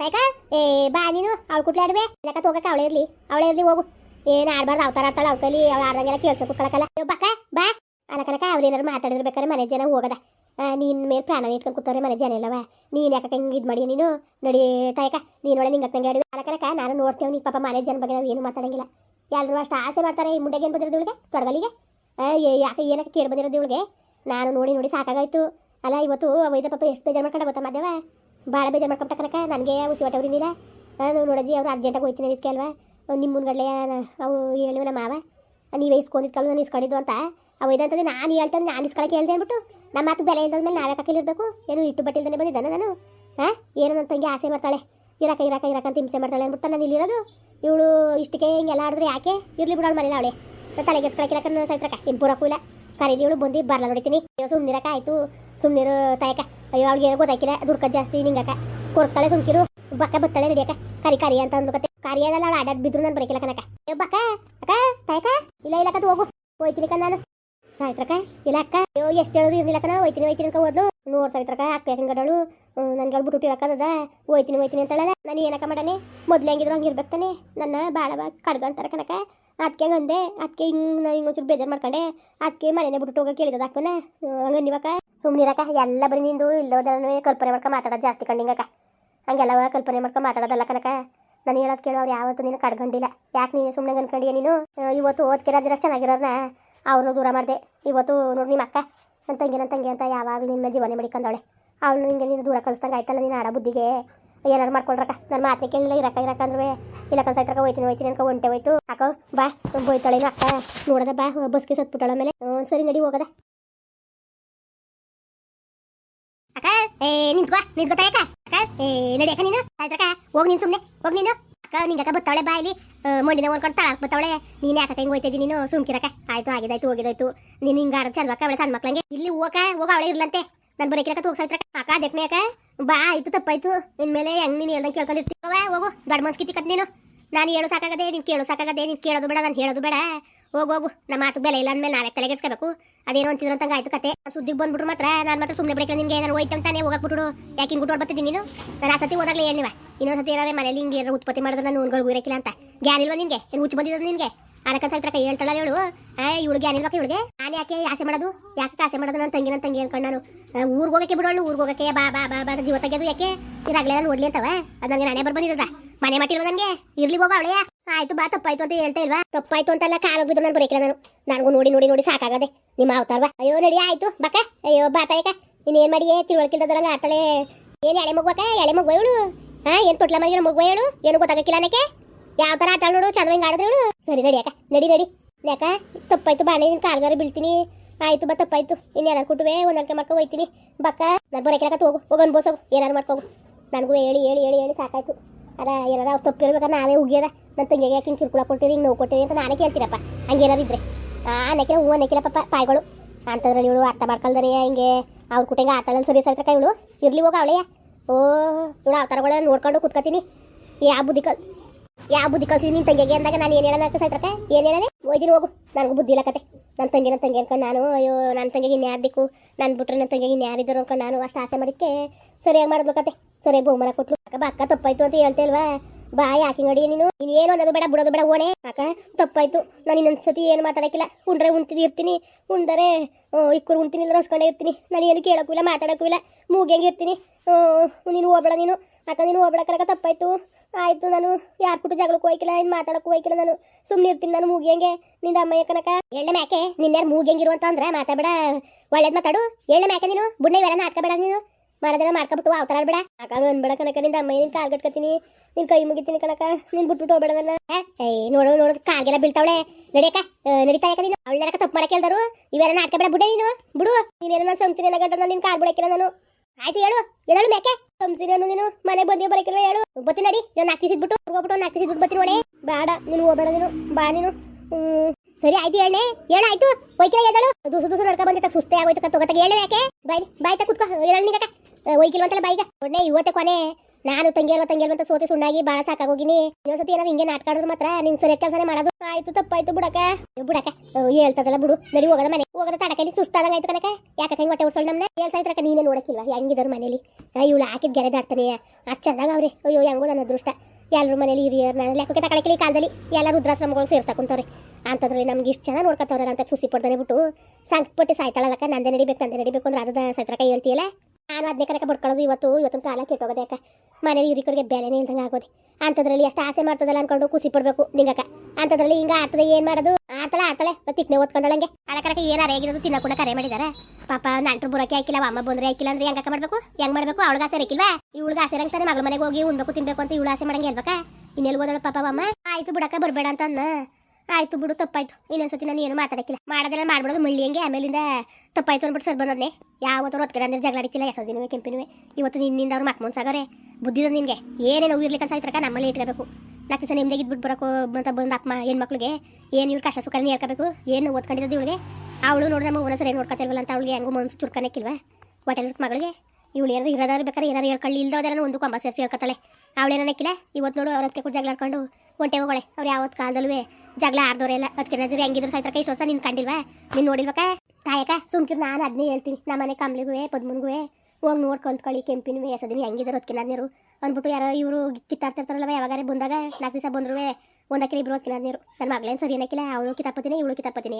ತಾಯ್ಕ? ಏ, ಬಾ ನೀನು, ಅವಳು ಕುಟ್ಲೆ ಆಡ್ವೆ. ಲೆಕ್ಕ ತೋಗಕ್ಕೆ ಅವಳೇ ಇರ್ಲಿ. ಅವಳೇ ಇರ್ಲಿ, ಹೋಗು. ಏನು ಆಡ್ಬಾರ್ದು, ಅವತಾರ ಆಡ್ತಾಳೆ, ಅವಳ ಕಲಿ ಅವಳು ಆಡ್ದಂಗೆಲ್ಲ ಕೇಳ್ಸ್ಕೊ ಕುತ್ಕೊಳಕಲ್ಲ ಬಕ್ಕ ಬಾ ಅನಕನಕ ಕನಕ ಅವ್ರೇನಾರು ಮಾತಾಡಿದ್ರೆ ಮನೆ ಜನ ಹೋಗದ. ನಿನ್ನ ನಿನ್ ಮೇಲೆ ಪ್ರಾಣ ಇಟ್ಕೊಂಡು ಕೂತವ್ರೆ ಮನೆ ಜನ ಇಲ್ಲವ ನೀನ್ ಯಾಕೆ ಹಿಂಗೆ ಇದು ಮಾಡಿ ನೀನು? ನಡಿ, ತಾಯಕ, ನೀನ್ ಒಳ್ಳೆ ನಿಂಗೆ ಹಂಗೆ ಅನಕನಕ, ನಾನು ನೋಡ್ತೇವೆ ನೀ ಪಾಪ ಮನೆ ಜನ ಬಗ್ಗೆ ನಾವು ಏನು ಮಾತಾಡಂಗಿಲ್ಲ. ಎಲ್ಲರೂ ಅಷ್ಟು ಆಸೆ ಮಾಡ್ತಾರೆ, ಈ ಮುಂಡೆಗೆ ಏನು ಬಂದಿರೋದು ಇವಳಿಗೆ? ತೊಡಗಲಿಗೆ ಯಾಕೆ ಏನಕ್ಕೆ ಕೇಳಿ ಬಂದಿರೋದು ಇವಳಿಗೆ? ನಾನು ನೋಡಿ ನೋಡಿ ಸಾಕಾಗಾಯ್ತು. ಅಲ್ಲ, ಇವತ್ತು ವೈದ್ಯ ಪಾಪ ಎಷ್ಟು ಬೇಜಾರು ಮಾಡ್ಕೊಂಡು ಗೊತ್ತಾ ಮಾದೇವ ಭಾಳ ಬೇಜಾರು ಮಾಡ್ಕೊಂಡ ಕನಕ ನನಗೆ ಉಸಿ ನೀರ ನಾನು ನೋಡಜ್ಜಿ ಅವ್ರು ಅರ್ಜೆಂಟಾಗಿ ಹೋಯ್ತೀನಿ ಇದಕ್ಕೆ ಅಲ್ವಾ? ನಿಮ್ಮ ಮುನ್ಗಡ್ಲೆ ಅವು ಹೇಳಿವ ನಮ್ಮ ಮಾವ. ನೀವೇ ಇಸ್ಕೊಂಡಿದ್ಕಲ್ವ ನಾನು ಇಸ್ಕೊಂಡಿದ್ದು ಅಂತ. ಅವು ಇದಂತಂದ್ರೆ ನಾನು ಹೇಳ್ತಾನೆ, ನಾನು ಇಸ್ಕೊಳಕ್ಕೆ ಹೇಳ್ದೆ ಅಂದ್ಬಿಟ್ಟು ನಮ್ಮ ಮಾತು ಬೆಲೆ ಮೇಲೆ ನಾವೇ ಕಾಕಿಲಿರಬೇಕು ಏನು ಇಟ್ಟು ಬಟ್ಟಿಲ್ದೇ ಬಂದಿದ್ದಾನೆ ನಾನು? ಹಾಂ ಏನೋ ನನ್ನ ತಂಗಿ ಆಸೆ ಮಾಡ್ತಾಳೆ. ಇರಕ ಇರಕ ಇರಕ ಅಂತ ಹಿಂಸೆ ಮಾಡ್ತಾಳೆ ಅಂದ್ಬಿಟ್ಟು ನಾನು ಇಲ್ಲಿರೋದು. ಇವಳು ಇಷ್ಟಕ್ಕೆ ಹಿಂಗೆಲ್ಲ ಆಡಿದ್ರೆ ಯಾಕೆ? ಇರ್ಲಿ ಬಿಡೋಳು ಮನೇಲಿ ಅವಳೆ. ತಲೆಗೆ ಇಸ್ಕೊಳಕ್ಕೆ ಸೈತ್ರಕ ಇನ್ ಪೂರಕ್ಕೂ ಇಲ್ಲ. ಕರೀಲಿ ಇವಳು ಬಂದು ಬರಲ್ಲ ನೋಡಿತೀನಿ ಸುಮ್ಮನೆ ಸುಮ್ನಿರಕ ಆಯ್ತು. ಸುಮ್ನಿರು ತಾಯಕ ಅಯ್ಯೋ, ಅವ್ಳಿಗೆ ಏನೋ ಗೊತ್ತಾಕಿಲ್ಲ ದುಡ್ಕ ಜಾಸ್ತಿ, ನಿಂಗಕ. ಕೊರ್ತಾಳೆ ಸುಮ್ಕಿರು. ಬಕ್ಕ ಬತ್ತಾಳೆ ನಡಿಯಕ. ಕರಿ ಕರಿ ಅಂತ ಅಂದ್ಲಕತ್ತೆ ಕರಿಯದಲ್ಲ ಅವಳು ಆಡಾಡ್ ಬಿದ್ರು, ನಾನು ಬರಕಿಲ್ಲ ಕನಕ ಅಯ್ಯೋ ಬಕ್ಕ, ಅಕ್ಕ ತಾಯಕ ಇಲ್ಲ ಇಲ್ಲ ಕತ್ ಹೋಗು ಹೋಯ್ತೀನಿ ಕಣ ನಾನು. ಸಾವಿತ್ರಕ ಇಲ್ಲ ಅಕ್ಕ. ಅಯ್ಯೋ, ಎಷ್ಟು ಹೇಳೋದು ಇರ್ಲಿಲ್ಲ ಕಣ. ಹೋಯ್ತಿನಿ, ಹೋಯ್ತೀನಿ ಅಂತ ಓದ್ಲು ನೋಡ್ ಸಾವಿತ್ರಕ ಅಕ್ಕ ಹೆಂಗಡಳು ನನ್ಗಳು ಬಿಟ್ಟು ಹುಟ್ಟಿರಕ್ಕದ ಹೋಯ್ತೀನಿ ಹೋಯ್ತೀನಿ ಅಂತಳಲ್ಲ. ನಾನು ಏನಕ್ಕ ಮಾಡನೆ ಮೊದ್ಲು ಹೆಂಗಿದ್ರು ಹಂಗೆ ಇರ್ಬೇಕು ತಾನೆ. ನನ್ನ ಭಾಳ ಕಡ್ಗಂತಾರ ಕನಕ ಅದಕ್ಕೆ ಅಂದೆ ಅದಕ್ಕೆ ಹಿಂಗೆ ನಾನು ಹಿಂಗೆ ಒಂಚೂರು ಬೇಜಾರು ಮಾಡ್ಕೊಂಡೆ. ಅದಕ್ಕೆ ಮನೆನೇ ಬಿಟ್ಟು ಹೋಗಕ್ಕೆ ಕೇಳಿದ ಅಕ್ಕನ ಹಂಗೆ ನೀವಕ್ಕ ಸುಮ್ಮನಿರಕ್ಕ ಎಲ್ಲ ಬರೀ ನಿಂದು ಇಲ್ಲೋದನ್ನ ಕಲ್ಪನೆ ಮಾಡ್ಕೊಂಡು ಮಾತಾಡೋದು ಜಾಸ್ತಿ ಕಂಡಿಂಗಕ್ಕ ಹಂಗೆಲ್ಲ ಕಲ್ಪನೆ ಮಾಡ್ಕೊಂಡು ಮಾತಾಡೋದಲ್ಲ ಕನಕ ನಾನು ಹೇಳೋದು ಕೇಳೋ, ಅವ್ರು ಯಾವತ್ತು ನೀನು ಕಡ್ಕೊಂಡಿಲ್ಲ ಯಾಕೆ ನೀನು ಸುಮ್ಮನೆ ಅನ್ಕೊಂಡಿಯ ನೀನು? ಇವತ್ತು ಓದ್ಕಿರೋದಿರ ಚೆನ್ನಾಗಿರೋರ್ನ ಅವ್ರನ್ನ ದೂರ ಮಾಡಿದೆ. ಇವತ್ತು ನೋಡಿ ನಿಮ್ಮ ಅಕ್ಕ. ನನ್ನ ತಂಗಿ ನನ್ನ ತಂಗಿ ಅಂತ ಯಾವಾಗಲೂ ನಿನ್ನ ಜೀವನ ಮಡಿಕೊಂಡವಳೆ. ಅವಳು ಹಿಂಗೆ ನೀನು ದೂರ ಕಳಿಸ್ದಂಗೆ ಆಯ್ತಲ್ಲ ನೀನು ಆಡ ಬುದ್ಧಿಗೆ. ಏನಾರು ಮಾಡ್ಕೊಳ್ರಕ್ಕ ನನ್ನ ಮಾತೇ ಕೇಳಿಲ್ಲ ಇರಕ್ಕ ಇರಕ್ಕ ಅಂದ್ರೆ ಇಲ್ಲ ಕನ್ಸೈತ್ರಕ ಹೋಯ್ತೀನಿ ಹೋಯ್ತೀನಿ ಅನ್ಕೊ, ಒಂಟೆ ಹೋಯ್ತು. ಅಕ್ಕ ಬಾ. ಬೋಯ್ತಾಳೇನು ಅಕ್ಕ ನೋಡದ, ಬಾ. ಬಸ್ಗೆ ಸತ್ಬಿಟ್ಟಾಳ ಮೇಲೆ ಸರಿ, ನಡಿ, ಹೋಗದ. ಅಕ್ಕ, ಏ, ನಿಂತ್ಕೋ ನಿಂತ್ಕೋ ತಾಯಕ್ಕ ಅಕ್ಕ, ಏ, ನಡಿ, ಅಕ್ಕ, ನೀನು. ಸಾಯ್ತ್ರಕ ಹೋಗ್ ನೀನು ಸುಮ್ನೆ, ಹೋಗ್ ನೀನು. ಅಕ್ಕ ನಿಂಗಕ್ಕ ಬತ್ತಾವಳೆ, ಬಾ ಇಲ್ಲಿ. ಮಂಡಿನ ಓಡ್ಕೊಂಡು ತಳಕ್ ಬತ್ತಾವಳೆ. ನೀನು ಯಾಕೆ ಹಿಂಗೆ ಹೋಯ್ತಿದ್ದಿ ನೀನು? ಸುಮ್ಕಿರಕ್ಕ. ಆಯ್ತು, ಆಗಿದಾಯ್ತು, ಹೋಗಿದಾಯ್ತು. ನೀನು ಹಿಂಗೆ ಆಡೋದು ಚಂದಕ್ಕ ಅವಳೆ ಸಣ್ಣ ಮಕ್ಳಂಗೆ. ಇಲ್ಲಿ ಹೋಗ ಹೋಗ, ಅವಳೆ ಇರ್ಲಂತೆ. ನಾನು ಬರೋಕಿರಕ್ಕ ಹೋಗಿ ಅಕ್ಕ ಕಾಕ ಅಕ್ಕ ಬಾ, ಆಯ್ತು ತಪ್ಪಾಯ್ತು ಇನ್ಮೇಲೆ ಹೆಂಗ್ ನೀನು ಹೇಳ್ದಂಗೆ ಕೇಳ್ಕೊಂಡಿರ್ತೀವ ಹೋಗು ದೊಡ್ಡ ಮನ್ಸ್ಕಿತಿ ಕತ್ ನೀನು. ನಾನು ಹೇಳು ಸಾಕಾಗದೆ, ನೀನು ಕೇಳು ಸಾಕಾಗದೆ, ನೀನು ಕೇಳೋದು ಬೇಡ, ನಾನು ಹೇಳೋದು ಬೇಡ. ಹೋಗು ಹೋಗು. ನಮ್ಮ ಮಾತು ಬೆಲೆ ಇಲ್ಲ ಅಂದ್ಮೇಲೆ ನಾವೇ ತಲೆಗೆಸ್ಕೋಬೇಕು ಅದೇನೋ ಅಂತಿದ್ರು ಅಂತಂಗ ಆಯ್ತು ಕತೆ. ಸುದ್ದಿಗೆ ಬಂದ್ಬಿಟ್ರು ಮಾತ್ರ. ನಾನು ಮಾತ್ರ ಸುಮ್ಮನೆ ಬಿಡಕ್ಕೆ ನಿಂಗೆ ನಾನು ಹೋಯ್ತಂತಾನೆ ಹೋಗಕ್ಬಿಟ್ಟು ಯಾಕೆ ಹಿಂಗೆ ಬಿಟ್ಟು ನೀನು? ನಾನು ಆ ಸತಿ ಹೋದಾಗಲೇ ಹೇಳಿವ ಇನ್ನೊಂದು ಸತಿ ಏನಾದ್ರೆ ಮನೇಲಿ ಹಿಂಗೆ ಉತ್ಪತ್ತಿ ಮಾಡಿದ್ರೆ ನಾನು ಉನ್ಗಳು ಇರಕ್ಕಿಲ್ಲ ಅಂತ. ಗ್ಯಾನ್ ಇಲ್ವಾ ನಿನ್ಗೆ? ಏನು ಹುಚ್ಚು ಬಂದಿದ್ದು ನಿನ್ಗೆ? ಅದಕ್ಕೆ ಕೈ ಹೇಳ್ತಾಳ ಹೇಳು. ಆ ಹುಡುಗಿ ಇಲ್ವಾ ಇವಳಿಗೆ. ನಾನು ಯಾಕೆ ಆಸೆ ಮಾಡೋದು? ಯಾಕೆ ಆಸೆ ಮಾಡೋದು ನನ್ನ ತಂಗಿ ನನ್ನ ತಂಗಿ ಅನ್ಕೊಂಡು ನಾನು? ಊರಿಗೆ ಹೋಗಕ್ಕೆ ಬಿಡೋಳು, ಊರಿಗೆ ಹೋಗಕ್ಕೆ ಬಾ ಬಾ ಬಾ ಬಾ ಜೀವ ತೆಗೆದು ಯಾಕೆ? ಇರಾಗ್ಲೇ ನೋಡ್ಲಿ ಅಂತವ? ಅದು ನನಗೆ ನಾನೇ ಬರ್ಬಂದಿದ್ದ ಮನೆ ಮಟ್ಟಿಲ್ವ ನನಗೆ? ಇರ್ಲಿ ಹೋಗ ಅವಳೆಯ ಆಯ್ತು ಬಾ, ತಪ್ಪಾಯ್ತು ಅಂತ ಹೇಳ್ತಾ ಇಲ್ವಾ? ತಪ್ಪಾಯ್ತು ಅಂತೆಲ್ಲ ಕಾಲ ಬಿದ್ದು ನಾನು ಬರೀಕಿಲ್ಲ ನಾನು. ನನಗೂ ನೋಡಿ ನೋಡಿ ನೋಡಿ ಸಾಕಾಗದೆ. ನಿಮ್ಮ ಅವತಾರವಾ. ಅಯ್ಯೋ ರೆಡಿ ಆಯ್ತು. ಬಕ ಅಯ್ಯೋ, ಬಾ ತಾಯಕ ನೀನು ಏನು ಮಾಡಿ ತಿಳುವಳಿಕಿಲ್ದದಂಗೆ ಆತಳೆ ಏನು ಎಳೆ ಮಗುವಕ್ಕ? ಎಳೆ ಮಗು ಹೇಳು ಹಾ ಏನು ತೊಟ್ಲ ಮಗಿನ ಮಗು ಹೇಳು ಏನು ಗೊತ್ತಾಗಕ್ಕಿಲ್ಲ ನನಗೆ ಯಾವ ತರ ಆಟಾಳ ನೋಡು ಚಂದ ಹಿಂಗ್ ಆಡಿದ್ರೆ ಇವಳು ಸರಿ, ನಡಿ ಅಕ್ಕ. ನಡಿ ನಡಿ. ಯಾಕ ತಪ್ಪಾಯ್ತು ಬಾಣೆ ನಿನ್ ಕಾಲ್ಗಾರ ಬೀಳ್ತೀನಿ. ಆಯ್ತು ಬಾ, ತಪ್ಪಾಯ್ತು. ಇನ್ನು ಏನಾರು ಕೊಟ್ಟುವೆ ಒಂದಕ್ಕೆ ಮಾಡ್ಕೊ ಹೋಯ್ತೀನಿ. ಬಕ್ಕ ನಾನು ಬರೋಕೆ ಹೋಗು. ಹೋಗು ಅನ್ಬೋಸೋಗು ಏನಾರು ಮಾಡ್ಕೋಗು ನನಗೂ ಹೇಳಿ ಹೇಳಿ ಹೇಳಿ ಹೇಳಿ ಸಾಕಾಯ್ತು. ಅದ ಏನಾರ ಅವ್ರು ತಪ್ಪಿರ್ಬೇಕಾದ್ರೆ ನಾವೇ ಉಗಿಯದ. ನನ್ನ ತಂಗಿಗೆ ಯಾಕೆ ಹಿಂಗೆ ಕಿರ್ಕುಳ ಕೊಡ್ತೀವಿ, ಹಿಂಗೆ ನೋವು ಕೊಟ್ಟಿರಿ ಅಂತ ನಾನೇ ಕೇಳ್ತೀರಪ್ಪ ಹಂಗೇನಾರು ಇದ್ರೆ. ಅನ್ನಕ್ಕಿಲ್ಲ, ಹೂ ಅನ್ನಕ್ಕಿಲ್ಲ ಪಾಪ, ಪಾಯ್ಗಳು. ಅಂತಂದ್ರೆ ಇವಳು ಅರ್ಥ ಮಾಡ್ಕೊಳ್ದರೆ ಹಿಂಗೆ. ಅವ್ರ ಕುಟಂಗ ಆಡ್ತಾಳಲ್ಲಿ ಸರಿ ಸರಿ ಇವಳು. ಇರ್ಲಿ ಹೋಗ ಅವಳೆಯ ಓ, ಇವಳು ಅವತಾರಗಳನ್ನ ನೋಡ್ಕೊಂಡು ಕುತ್ಕೋತೀನಿ. ಯಾವ ಬುದ್ಧಿ ಕಲ್ ಯಾವ ಬುದ್ಧಿ ಕಲ್ಸಿ ನಿನ್ ತಂಗಿಗೆ ಅಂದಾಗ ನಾನು ಏನು ಹೇಳೋಣ ಸೈತ್ರಕ ಏನ್ ಹೇಳನೆ ಹೋಯ್ತೀನಿ ಹೋಗು. ನನಗೂ ಬುದ್ಧಿ ಇಲ್ಲ ಕತೆ. ನನ್ನ ತಂಗಿ ನನ್ನ ತಂಗಿ ಅನ್ಕೊಂಡು ನಾನು, ಅಯ್ಯೋ ನನ್ನ ತಂಗಿಗೆ ಇನ್ಯಾರು ದಿಕ್ಕು? ನಾನು ಬಿಟ್ರೆ ನನ್ನ ತಂಗಿಗೆ ಇನ್ಯಾರಿದ್ರು ಅನ್ಕೊಂಡು ನಾನು ಅಷ್ಟು ಆಸೆ ಮಾಡಿದ್ಕೆ ಸರಿಯಾಗಿ ಮಾಡಿದ್ಲು ಕತೆ. ಸರಿಯಾಗಿ ಬಹುಮಾನ ಕೊಟ್ಲು. ಅಕ್ಕ ಅಕ್ಕ ತಪ್ಪಾಯ್ತು ಅಂತ ಹೇಳ್ತಾ ಯಾಕೆ ನೋಡಿ ನೀನು. ನೀನು ಏನು ಅನ್ನೋದು ಬೇಡ, ಬಿಡೋದು ಬೇಡ, ಓಣೆ. ಅಕ್ಕ ತಪ್ಪಾಯ್ತು. ನಾನು ಇನ್ನೊಂದು ಸತಿ ಏನು ಮಾತಾಡಕ್ಕಿಲ್ಲ. ಉಂಡ್ರೆ ಉಣ್ತಿದ್ದು ಇರ್ತೀನಿ. ಉಂಡರೆ ಇಕ್ಕರು ಉಣ್ತೀನಿ ಇಲ್ಲ ರಸ್ಕೊಂಡೇ ಇರ್ತೀನಿ. ನಾನು ಏನು ಕೇಳೋಕ್ಕೂ ಇಲ್ಲ, ಮಾತಾಡೋಕ್ಕೂ ಇಲ್ಲ. ಮೂಗ್ಯಂಗೆ ಇರ್ತೀನಿ? ನೀನು ಹೋಗ್ಬೇಡ ನೀನು. ಅಕ್ಕ ನೀನು ಹೋಗ್ಬೇಡ ತಪ್ಪಾಯ್ತು. ಆಯ್ತು, ನಾನು ಯಾರು ಬಿಟ್ಟು ಜಗಳಕ್ಕೂ ಹೋಯ್ಕಿಲ್ಲ ಇನ್ನು ಮಾತಾಡಕ್ಕೂ ಹೋಯ್ಕಿಲ್ಲ ನಾನು. ಸುಮ್ಮನೆ ಇರ್ತೀನಿ ನಾನು ಮೂಗಿಯಂಗೆ ನಿಂದ ಅಮ್ಮಯ್ಯ ಕನಕ ಎಳ್ಳೆ ಮ್ಯಾಕೆ ನಿನ್ನೆ ಮೂಗಿಯಂಗಿರು ಅಂತ ಅಂದ್ರೆ ಮಾತಾಡಬೇಡ. ಒಳ್ಳೇದು ಮಾತಾಡು. ಎಳ್ಳೆ ಮ್ಯಾಕೆ ನೀನು? ಬುಡ್ನೆ ಇವೆಲ್ಲ ನಾಟ್ಕಬೇಡ ನೀನು. ಮಾಡೋದನ್ನ ಮಾಡ್ಕೊಬಿಟ್ಟು ಅವತಾರ ಆಡ್ಬೇಡ ಆಕಾಗ ಅನ್ಬೇಡ ಕನಕ ನಿಂದ ಅಮ್ಮ ನಿನ್ ಕಾಲ್ ಕಟ್ಕತೀನಿ. ನಿನ್ ಕೈ ಮುಗಿತೀನಿ ಕನಕ ನೀನ್ ಬಿಟ್ಬಿಟ್ಟು ಹೋಗ್ಬೇಡ ನನ್ನ. ಏ, ನೋಡು ನೋಡು, ಕಾಲ್ಗೆಲ್ಲ ಬೀಳ್ತಾವಳೆ. ನಡಿಯಕ ನಡೀತಾ ಯಾಕ ನೀನು. ಅವಳ ತಪ್ಪು ಮಾಡಕ್ಕೆ ಹೇಳ್ದರು? ಇವೆಲ್ಲ ನಾಟ್ಕಬೇಡ ಬಿಡ ನೀನು. ಬಿಡು. ನೀನೇನ ನನ್ನ ಸಂಸಿನ ನಿನ್ ಕಾಲ್ ಬಿಡಕ್ಕಿಲ್ಲ ನಾನು. ಆಯ್ತು ಹೇಳು ಎದಳು ಮೇಕೆ? ಸಂಸಿನೇನು ನೀನು. ಮನೆ ಬಂದಿ ಬರಕಿಲ್ವ ಹೇಳು. ಬತ್ತಿ ನಡಿ, ನಾನು ಹಾಕಿಸಿದ್ಬಿಟ್ಟು ಸಿದ್ಬಿಟ್ಟು ಹೋಗ್ಬಿಟ್ಟು ನಾಲ್ಕು ಸಿದ್ಬಿಟ್ಟು ಬತ್ತಿ ನೋಡಿ. ಬೇಡ, ನೀನು ಹೋಗ್ಬೇಡ ನೀನು. ಬಾ ನೀನು. ಸರಿ, ಆಯ್ತು ಹೇಳನೆ ಹೇಳಾಯ್ತು ಹೋಯ್ಕೆ ಎದಳು ದೂಸು ದೂಸು ನಡ್ಕ ಬಂದಿತ್ತ ಸುಸ್ತೆ ಆಗೋಯ್ತು ತಗೋತಾಗ ಹೇಳು ಯಾಕೆ ಬಾಯ್ ಬಾಯ್ತಾ ಕುತ್ಕೋ. ಹೇಳಿ ನಿಂಗಕ್ಕ. ಒಯ್ಕಿಲ್ವ ಅಂತಲ್ಲ ಬಾಯಿಗ? ಒಡ್ನೆ ಇವತ್ತೆ ಕೊನೆ. ನಾನು ತಂಗಿಯಲ್ವ ತಂಗಿಯಲ್ವ ಅಂತ ಸೋತಿ ಸುಣ್ಣಾಗಿ ಬಾಳ ಸಾಕಾಗೋಗಿನಿ. ಇನ್ನೊಂದ್ಸತಿ ಏನಾದ್ರು ಹಿಂಗೆ ನಾಟ್ಕಾಡಿದ್ರು ಮಾತ್ರ ನಿನ್ ಸರಿ ಕೆಲಸನೇ ಮಾಡೋದು. ಆಯ್ತು, ತಪ್ಪಾಯ್ತು ಬುಡಕ ಬುಡಕ ಹೇಳ್ತದಲ್ಲ ಬುಡು. ನಡಿ, ಹೋಗದ ಮನೆ. ಹೋಗದ ತಡಕಲಿ ಸುಸ್ತಾದಂಗ ಆಯ್ತು ಕನಕ ಯಾಕ ಹೆಂಗ್ ಹೊಟ್ಟೆ ಉರ್ಸೋಳು ನಮ್ನ? ಸಾವಿರ ನೀನೇ ನೋಡಕ್ಕಿಲ್ವಾ? ಹೆಂಗಿದ್ರು ಮನೇಲಿ? ಇವಳು ಹಾಕಿದ್ ಗೆರೆ ದಾಡ್ತಾನೆ ಅಷ್ಟ್ ಅವ್ರಿ ಅವ್ರೆ. ಅಯ್ಯೋ, ಹೆಂಗೋ ನನ್ನ ಅದೃಷ್ಟ. ಎಲ್ಲರೂ ಮನೇಲಿ ಹಿರಿಯರ್ ನಾನು ಲೆಕ್ಕಕ್ಕೆ ತಗೊಳಕಿಲ್ಲ ಕಾಲದಲ್ಲಿ. ಎಲ್ಲ ರುದ್ರಾಶ್ರಮಗಳು ಸೇರ್ಸ್ತಾ ಕುಂತವ್ರೆ. ಅಂತಂದ್ರೆ ನಮ್ಗೆ ಇಷ್ಟು ಚೆನ್ನಾಗಿ ನೋಡ್ಕೊತವ್ರಲ್ಲ ಅಂತ ಖುಷಿ ಪಡ್ದಾನೆ ಬಿಟ್ಟು. ಸಂಕಪಟ್ಟು ಸಾಯ್ತಾಳಲ್ಲಕ್ಕ ನಂದೆ ನಡಿಬೇಕು ನಂದೆ ನಡಿಬೇಕು. ಅಂದ್ರೆ ಅದ ಸತ್ರಕ ಹೇಳ್ತೀಯಲ್ಲ? ನಾನು ಅದನ್ನೇ ಕನಕ ಬಡ್ಕೊಳ್ಳೋದು ಇವತ್ತು, ಇವತ್ತಿನ ಕಾಲ ಕೆಟ್ಟೋಗೋದೆ ಅಕ್ಕ. ಮನೇಲಿ ಹಿರಿಕರಿಗೆ ಬೆಲೆನೇ ಇಲ್ದಂಗೆ ಆಗೋದೆ. ಅಂಥದ್ರಲ್ಲಿ ಎಷ್ಟು ಆಸೆ ಮಾಡ್ತದಲ್ಲ ಅನ್ಕೊಂಡು ಖುಷಿ ಪಡ್ಬೇಕು ನಿಂಗಕ್ಕ ಅಂಥದ್ರಲ್ಲಿ ಹಿಂಗೆ ಆಡ್ತದೆ, ಏನು ಮಾಡೋದು? ಆಡ್ತಲ್ಲ ಆಡ್ತಲೆ ತಿಕ್ನೆ ಓದ್ಕೊಂಡಳಂಗೆ ಅಲ್ಲ ಕನಕ ಏನಾರ ಹೇಗಿರೋದು ಕೂಡ ಕರೆ ಮಾಡಿದಾರ. ಪಾಪ ನಂಟ್ರು ಬುರಕ್ಕೆ ಹಾಕಿಲ್ಲ ಅಮ್ಮ ಬಂದ್ರೆ ಹಾಕಿಲ್ಲ ಅಂದ್ರೆ ಹೆಂಗಕ್ಕ ಮಾಡಬೇಕು? ಹೆಂಗ್ ಮಾಡಬೇಕು? ಅವಳಿಗೆ ಆಸೆ ಇರಕ್ಕಿಲ್ವಾ ಇವಳಿಗೆ ಆಸೆ ಇರಂತಾನೆ ಮಗಳ ಮನೆಗೆ ಹೋಗಿ ಉಣ್ಬೇಕು, ತಿನ್ಬೇಕು ಅಂತ ಇವಳು ಆಸೆ ಮಾಡಂಗೆ ಹೇಳ್ಬೇಕಾ ಇನ್ನೆಲ್ಲಿ ಹೋದಳು ಪಾಪ ಅಮ್ಮ? ಆಯ್ತು ಬಿಡಕ್ಕ, ಬರಬೇಡ ಅಂತ ಅನ್ನ ಆಯ್ತು ಬಿಡು, ತಪ್ಪಾಯ್ತು. ಇನ್ನೊಂದ್ಸತಿ ನಾನು ಏನು ಮಾತಾಡಕ್ಕಿಲ್ಲ. ಮಾಡೋದೆಲ್ಲ ಮಾಡ್ಬಿಡೋದು ಮಳ್ಳಿ ಹಂಗೆ. ಆಮೇಲಿಂದ ತಪ್ಪಾಯ್ತು ಅಂದ್ಬಿಟ್ಟು ಸರ್ ಬಂದದ್ನೆ. ಯಾವತ್ತೂ ಹೊತ್ಕರ ಅಂದ್ರೆ ಜಗಳ ಆಡಿತಿಲ್ಲ ಎಸ್ ದಿನವೇ ಕೆಂಪಿನೂ. ಇವತ್ತು ನಿನ್ನಿಂದ ಅವ್ರು ಮಕ್ ಸಾಗರೆ ಬುದ್ಧಿದ ನಿನಗೆ. ಏನೇನು ಇರ್ಲಿಕ್ಕೆ ಸಾಯ್ತಾರಕ ನಮ್ಮಲ್ಲಿ ಇಟ್ಕೋಬೇಕು. ನಾಲ್ಕು ದಿವಸ ನಿಮ್ದಾಗ ಇದ್ಬಿಟ್ಟು ಬರೋಕು ಅಂತ ಬಂದು ಅಪ್ಪ, ಹೆಣ್ಮಕ್ಳಿಗೆ ಏನು ಇವ್ರು ಕಷ್ಟ ಸುಖ ಹೇಳ್ಕೋಬೇಕು? ಏನು ಓದ್ಕೊಂಡಿದ್ದು ಇವಳಿಗೆ? ಅವಳು ನೋಡಿ ನಮ್ಮ ಏನು ನೋಡ್ಕೊತಿಲ್ವಲ್ಲ ಅಂತ ಅವಳಿಗೆ ಹೆಂಗೋ ಮನ್ಸು ಚುರ್ಕನಕ್ಕಿಲ್ವಾ ಹೋಟೆಲ್ ಮಗಳಿಗೆ? ಇವಳು ಏನಾದ್ರು ಇರೋದಾರು ಬೇಕಾದ್ರೆ ಏನಾರು ಹೇಳ್ಕೊಳ್ಳಿ. ಇಲ್ದೋದಾರ ಒಂದು ಕೊಂಬ ಸೇರಿಸಿ ಹೇಳ್ಕೊತಾಳೆ. ಅವಳೇನಕ್ಕಿಲ್ಲ ಇವತ್ತು ನೋಡು ಅವ್ರ ಅದಕ್ಕೆ ಕೂಡ ಜಗಳ ಆಡ್ಕೊಂಡು ಹೊಂಟೆ ಹೋಗೋಳೆ. ಅವ್ರು ಯಾವತ್ತು ಕಾಲದಲ್ಲೂ ಜಗಳ ಆಡ್ದವ್ರೆಲ್ಲ ಅದಕ್ಕೆ ಏನಾದ್ರು ಹೆಂಗಿದ್ರು ಸಾಯ್ತಾರಕ ಇಷ್ಟು ವರ್ಷ ನಿನ್ನ ಕಂಡಿಲ್ವಾ? ನೀನು ನೋಡಿಲ್ವಕ್ಕ ತಾಯಕ ಸುಮ್ಕಿರು, ನಾನು ಅದನ್ನೇ ಹೇಳ್ತೀನಿ. ನಮ್ಮ ಮನೆ ಕಂಬ್ಳಿಗೂ ಪದ್ಮನ್ಗೂ ಹೋಗಿ ನೋಡಿ ಕಲ್ತ್ಕೊಳ್ಳಿ ಕೆಂಪಿನೂ ಎಸದಿನ ಹೆಂಗಿದ್ರು ಅದಕ್ಕೆ ನೀರು ಅಂದ್ಬಿಟ್ಟು ಯಾರೋ ಇವರು ಕಿತ್ತಾಡ್ತಿರ್ತಾರಲ್ವ ಯಾವಾಗಾರೆ ಬಂದಾಗ, ನಾಲ್ಕು ದಿವಸ ಬಂದ್ರು ಒಂದಕ್ಕೆ ಇಬ್ರು ಅದಕ್ಕೆ ನೀರು ನನ್ನ ಮಗಳೇನು ಸರಿ ಏನಕ್ಕಿಲ್ಲ ಅವಳು ಕಿತಾಪತಿನಿ ಇವಳು ಕಿತಾಪತಿನಿ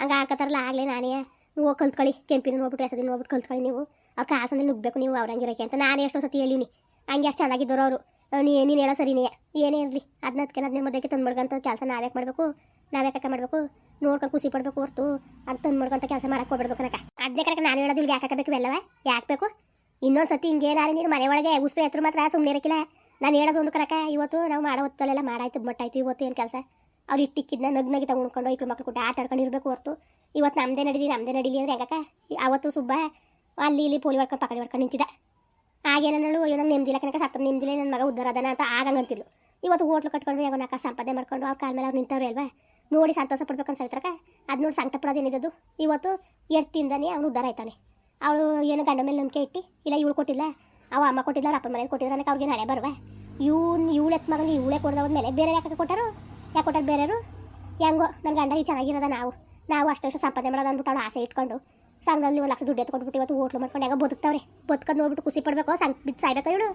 ಹಂಗೆ ಆಡ್ಕೊತಾರಲ್ಲ ಆಗಲೇ ನಾನೇ. ಹೋಗಿ ಕಲ್ತ್ಕೊಳ್ಳಿ. ಕೆಂಪಿನ ನೋಡ್ಬಿಟ್ಟು ಎಸದಿನ ನೋಡ್ಬಿಟ್ಟು ಕಲ್ತ್ಕೊಳ್ಳಿ ನೀವು. ಅವ್ರ ಕಾಸಲ್ಲಿ ನುಗ್ಬೇಕು ನೀವು ಅವ್ರಂಗಿರಕ್ಕೆ ಅಂತ. ನಾನು ಎಷ್ಟೋ ಸತಿ ಹೇಳಿನಿ. ಹಂಗೆ ಅಷ್ಟು ಚೆನ್ನಾಗಿದ್ದವರು ಅವರು. ನೀ ನೀನು ಹೇಳೋ ಸರಿನೇ. ಏನೇ ಇರಲಿ. ಅದನ್ನ ಅದಕ್ಕೆ ಅದನ್ನ ಮಧ್ಯಕ್ಕೆ ತಂದು ಮಾಡ್ಕೊಂತ ಕೆಲಸ ನಾವ್ಯಾಕೆ ಮಾಡಬೇಕು? ನಾವ್ಯಾಕೆ ಮಾಡಬೇಕು? ನೋಡ್ಕೊಂಡು ಖುಷಿ ಪಡ್ಬೇಕು ಹೊರ್ತು. ಅದು ತಂದು ಮಾಡ್ಕೊಂತ ಕೆಲಸ ಮಾಡಕ್ಕೆ ಹೋಗ್ಬಿಡ್ದು ಕನಕ ಅದೇ ಕನಕ ನಾನು ಹೇಳೋದು ಯಾಕೆ ಹಾಕಬೇಕು ಎಲ್ಲವ? ಯಾಕೆ ಬೇಕು? ಇನ್ನೊಂದು ಸತಿ ಹಿಂಗೇನಾರು ನೀನು ಮನೆ ಒಳಗೆ ಉಸು ಎತ್ತರ ಮಾತ್ರ ಸುಮ್ಮನೆ ಇರಕ್ಕಿಲ್ಲ ನಾನು ಹೇಳೋದು ಒಂದು ಕನಕ ಇವತ್ತು ನಾವು ಮಾಡೋ ಹೊತ್ತಲ್ಲೆಲ್ಲ ಮಾಡಾಯ್ತು, ಮಟ್ಟಾಯ್ತು, ಇವತ್ತು ಏನು ಕೆಲಸ? ಅವ್ರು ಇಟ್ಟಿಕ್ಕಿದ್ನ ನಗ್ನಾಗಿ ತಗೊಂಡ್ಕೊಂಡು ಐಕ್ಳು ಮಕ್ಳು ಕೊಟ್ಟು ಆಟ ಆಡ್ಕೊಂಡು ಇರಬೇಕು ಹೊರತು. ಇವತ್ತು ನಮ್ಮದೇ ನಡೀಲಿ ನಮ್ಮದೇ ನಡೀಲಿ ಅಂದ್ರೆ ಹೆಂಗಕ್ಕ? ಅವತ್ತು ಸುಬ್ಬ ಅಲ್ಲಿ ಇಲ್ಲಿ ಪೋಲಿ ಮಾಡ್ಕೊಂಡು ಪಕಡಿ ಮಾಡ್ಕೊಂಡು ನಿಂತಿದ್ದ. ಆಗೇನು ಅಯ್ಯೋ ನಂಗೆ ನೆಮ್ಮದಿಲ್ಲ ಕನಕ ಸತ್ತ ನೆಮ್ಮದಿಲ್ಲ ನನ್ನ ಮಗ ಉದ್ದಾರ ಅದನ ಅಂತ ಆಗಂಗಂತಿದ್ಲು ಇವತ್ತು ಹೋಟ್ಲು ಕಟ್ಕೊಂಡು ಯಾವಾಗ ನಾಕ ಸಂಪಾದನೆ ಮಾಡ್ಕೊಂಡು ಅವ್ರ ಕಾಲ ಮೇಲೆ ಅವ್ರು ನಿಂತವ್ರೆ ಅಲ್ವಾ? ನೋಡಿ ಸಂತೋಷ ಪಡ್ಬೇಕು ಅನ್ಸೈತ್ರಕ ಅದು ನೋಡಿ ಸಂಕಟ ಪಡೋದೇನಿದ್ದು ಇವತ್ತು ಎಷ್ಟಿಂದಾನೆ ಅವನು ಉದ್ದಾರ ಆಯ್ತಾನೆ. ಅವಳು ಏನು ಗಂಡ ಮೇಲೆ ನಂಬಿಕೆ ಇಟ್ಟು, ಇಲ್ಲ ಇವಳು ಕೊಟ್ಟಿಲ್ಲ, ಅವ ಅಮ್ಮ ಕೊಟ್ಟಿಲ್ಲ, ಅವ್ರ ಅಪ್ಪನ ಮನೇಲಿ ಕೊಟ್ಟಿದ್ರೆ ಅವ್ರಿಗೆ ಹಣೆ ಬರುವೆ. ಇವ್ನು, ಇವಳು ಎತ್ ಮಗನಿಗೆ ಇವಳೇ ಕೊಡ್ದವದ ಮೇಲೆ ಬೇರೆ ಯಾಕೆ ಕೊಟ್ಟರು? ಯಾಕೆ ಕೊಟ್ಟಾಗ ಬೇರೆಯವರು? ಹೆಂಗೋ ನನ್ನ ಗಂಡ ಈ ಚೆನ್ನಾಗಿರೋದ ನಾವು. ನಾವು ಅಷ್ಟು ಸಂಪಾದನೆ ಮಾಡೋದು ಅಂದ್ಬಿಟ್ಟು ಅವಳು ಆಸೆ ಇಟ್ಕೊಂಡು ಸಂಘದಲ್ಲಿ ಒಂದು ಲಕ್ಷ ದುಡ್ಡು ಎತ್ಕೊಂಡ್ಬಿಟ್ಟು ಇವತ್ತು ಹೋಟ್ಲು ಮಾಡ್ಕೊಂಡು ಯಾಕೆ ಬದುಕ್ತಾವ್ರೆ. ಬದುಕೊಂಡು ನೋಡ್ಬಿಟ್ಟು ಖುಷಿ ಪಡಬೇಕು, ಸಂಕ್ ಬಿದ್ದು ಸಾಯ್ಬೇಕು ಇವಳು?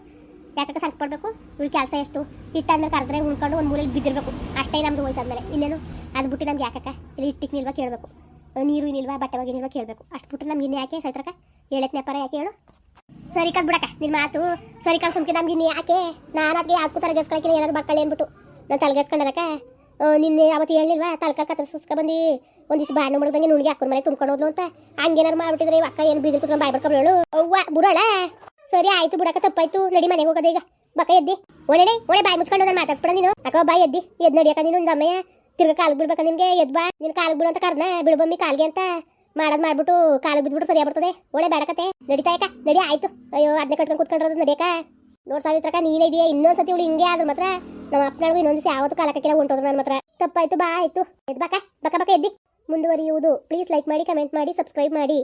ಯಾಕೆ ಸಂಕ್ ಪಡಬೇಕು? ಇವಳು ಕೆಲಸ ಎಷ್ಟು? ಇಟ್ಟಾದ್ಮೇಲೆ ಕರೆದ್ರೆ ಉಳ್ಕೊಂಡು ಒಂದು ಮೂಲೆಯಲ್ಲಿ ಬಿದ್ದಿರಬೇಕು. ಅಷ್ಟೇ ನಮ್ದು ವಯಸ್ಸಾದ್ಮೇಲೆ ಇನ್ನೇನು? ಅದ್ಬಿಟ್ಟು ನಮ್ಗೆ ಯಾಕಕ್ಕ? ಇಲ್ಲಿ ಇಟ್ಟಿಗೆ ನಿಲ್ವಾ ಕೇಳಬೇಕು. ನೀರು ನಿಲ್ವಾ, ಬಟ್ಟೆ ಬಗ್ಗೆ ನಿಲ್ವಾ ಕೇಳಬೇಕು. ಅಷ್ಟು ಬಿಟ್ಟು ನಮ್ಗೆ ಇನ್ನು ಯಾಕೆ ಸೈತ್ರಕ ಹೇಳಕ್ಕೆ ನೆಪರ ಯಾಕೆ ಹೇಳು? ಸರಿ ಕಲ್ ಬಿಡಕ್ಕ ನಿನ್ನ ಮಾತು. ಸರಿ ಕಲ್ ಸುಮ್ಕೆ ನಮ್ಗೆ ಇನ್ನು ಯಾಕೆ? ನಾನು ಅದಕ್ಕೆ ಯಾವ್ದು ತಲೆಗೆಸ್ಕೊಳಕಿಲ್ಲ ಏನಾದ್ರು ಮಾಡ್ಕೊಳ್ಳಿ ಅಂದ್ಬಿಟ್ಟು. ನಾನು ಓ, ನಿನ್ನೆ ಅವತ್ತು ಹೇಳಿಲ್ವಾ ತಲ್ಕ ಕತ್ತರಿಸ್ಕ ಬಂದು. ಒಂದಿಷ್ಟು ಬಾಣ ಮಾಡ್ದಂಗೆ ನುಣ್ಗೆ ಹಾಕೊಂಡು ಮನೆ ತುಂಬ್ಕೊಂಡು ಹೋದ್ಲು ಅಂತ. ಹಂಗೇನಾರು ಮಾಡ್ಬಿಟ್ಟಿದ್ರೆ, ಇವ್ ಅಕ್ಕ ಏನು ಬೀಜ ಕುತ್ಕೊಂಡು ಬಾಯ್ ಬರ್ಕೊಂಡು ಹೇಳು ಅವ್ವ, ಬುಡಳ? ಸರಿ ಆಯ್ತು ಬುಡಕ ತಪ್ಪಾಯ್ತು. ನಡಿ ಮನೆಗೆ ಹೋಗೋದು ಈಗ. ಬಕ್ಕ ಎದ್ದಿ. ಒಣಡಿ ಒಣೆ ಬಾಯಿ ಮುಚ್ಕೊಂಡು ನಾನು ಮಾತಾಡ್ಸ್ಬಿಡ ನೀನು. ಅಕ್ಕ, ಬಾಯ್ ಎದ್ದಿ. ಎದ್ ನಡಿಯಕ್ಕ ನೀನು ಒಂದು ಅಮ್ಮಯ್ಯ ತಿರ್ಗ ಕಾಲು ಬಿಡ್ಬೇಕ ನಿನ್ಗೆ. ಎದ್ ಬಾ. ನಿನ್ ಕಾಲು ಬಿಡು ಅಂತ ಕರ್ನ ಬಿಡ್ಬಮ್ಮಿ ಕಾಲ್ಗೆ ಅಂತ. ಮಾಡೋದ್ ಮಾಡ್ಬಿಟ್ಟು ಕಾಲು ಬಿದ್ಬಿಟ್ಟು ಸರಿ ಆಗ್ಬಿಡ್ತದೆ ಒಣೆ ಬೇಡಕತೆ ಯಾಕ ನಡಿ ಆಯ್ತು. ಅಯ್ಯೋ ಅದನ್ನ ಕಟ್ಕೊಂಡು ಕುತ್ಕೊಂಡಿರೋದು ನಡಿಯಕ್ಕ ನೋಡ್ ಸಾವಿತ್ರಕ್ಕ, ನೀನೇ ಇದೆಯಾ. ಇನ್ನೊಂದ್ಸತಿ ಇವಳು ಹಿಂಗೆ ಆದ್ರೆ ಮಾತ್ರ ನಮ್ಮ ಇನ್ನೊಂದು ದಿವಸ ಯಾವತ್ತು ಕಾಲಕ್ಕಿಲ್ಲ ಹೊಂಟೋದ್ರು ನನ್ನ ಮಾತ್ರ ತಪ್ಪಾಯ್ತು, ಬಾ, ಆಯ್ತು. ಎದ್ ಬಾಕ ಬಕ ಬಕ, ಎದ್ದಿ. ಮುಂದುವರಿಯುವುದು. ಪ್ಲೀಸ್ ಲೈಕ್ ಮಾಡಿ ಕಮೆಂಟ್ ಮಾಡಿ ಸಬ್ಸ್ಕ್ರೈಬ್ ಮಾಡಿ.